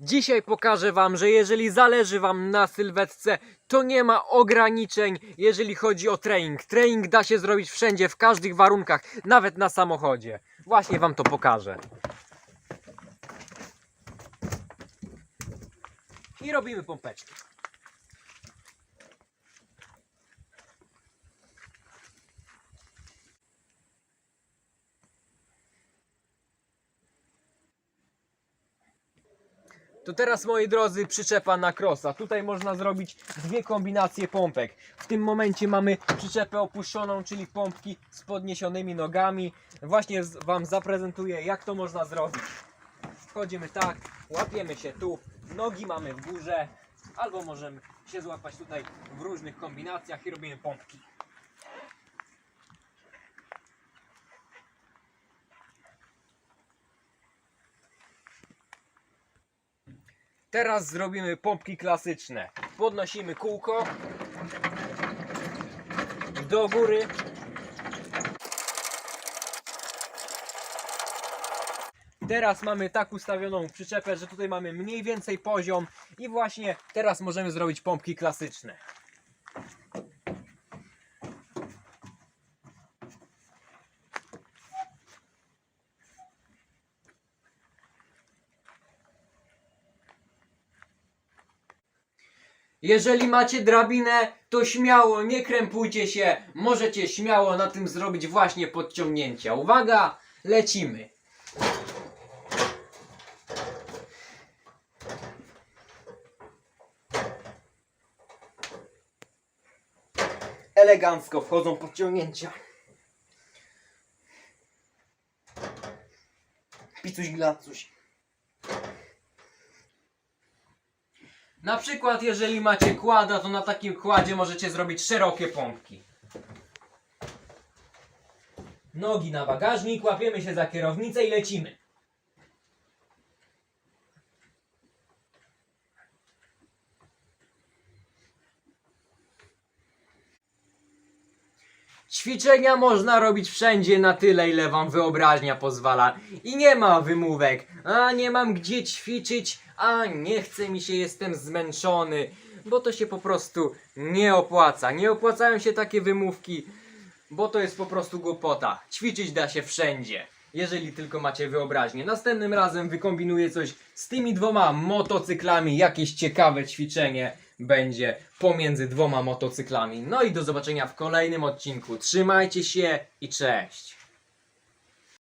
Dzisiaj pokażę wam, że jeżeli zależy wam na sylwetce, to nie ma ograniczeń, jeżeli chodzi o trening. Trening da się zrobić wszędzie, w każdych warunkach, nawet na samochodzie. Właśnie wam to pokażę. I robimy pompeczki. To teraz moi drodzy przyczepa na krosa. Tutaj można zrobić dwie kombinacje pompek. W tym momencie mamy przyczepę opuszczoną, czyli pompki z podniesionymi nogami. Właśnie Wam zaprezentuję jak to można zrobić. Wchodzimy tak, łapiemy się tu, nogi mamy w górze, albo możemy się złapać tutaj w różnych kombinacjach i robimy pompki. Teraz zrobimy pompki klasyczne. Podnosimy kółko do góry. Teraz mamy tak ustawioną przyczepę, że tutaj mamy mniej więcej poziom i właśnie teraz możemy zrobić pompki klasyczne. Jeżeli macie drabinę, to śmiało, nie krępujcie się. Możecie śmiało na tym zrobić właśnie podciągnięcia. Uwaga, lecimy. Elegancko wchodzą podciągnięcia. Picuś glacuś. Na przykład, jeżeli macie kłada, to na takim kładzie możecie zrobić szerokie pompki. Nogi na bagażnik, łapiemy się za kierownicę i lecimy. Ćwiczenia można robić wszędzie na tyle, ile wam wyobraźnia pozwala. I nie ma wymówek. A nie mam gdzie ćwiczyć, a nie chce mi się, jestem zmęczony. Bo to się po prostu nie opłaca. Nie opłacają się takie wymówki, bo to jest po prostu głupota. Ćwiczyć da się wszędzie. Jeżeli tylko macie wyobraźnię. Następnym razem wykombinuję coś z tymi dwoma motocyklami. Jakieś ciekawe ćwiczenie będzie pomiędzy dwoma motocyklami. No i do zobaczenia w kolejnym odcinku. Trzymajcie się i cześć.